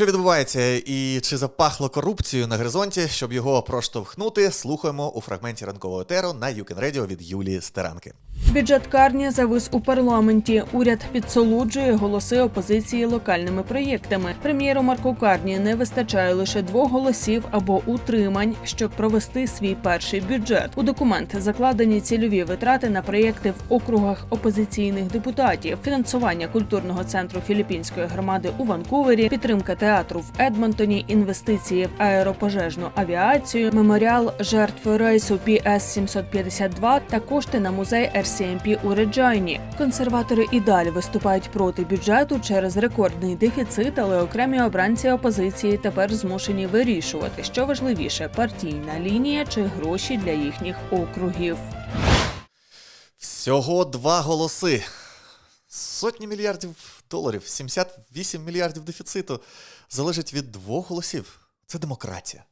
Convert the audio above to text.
Що відбувається і чи запахло корупцією на горизонті, щоб його проштовхнути, слухаємо у фрагменті ранкового теру на Юкен Радіо від Юлії Стеранки. Бюджет карні завис у парламенті. Уряд підсолоджує голоси опозиції локальними проєктами. Прем'єру Марку Карні не вистачає лише двох голосів або утримань, щоб провести свій перший бюджет. У документ закладені цільові витрати на проєкти в округах опозиційних депутатів, фінансування культурного центру філіппінської громади у Ванкувері, підтримка театру в Едмонтоні, інвестиції в аеропожежну авіацію, меморіал жертв рейсу PS 752 та кошти на музей RCMP у Реджайні. Консерватори і далі виступають проти бюджету через рекордний дефіцит, але окремі обранці опозиції тепер змушені вирішувати, що важливіше партійна лінія чи гроші для їхніх округів. Всього два голоси. Сотні мільярдів доларів, 78 мільярдів дефіциту залежить від двох голосів. Це демократія.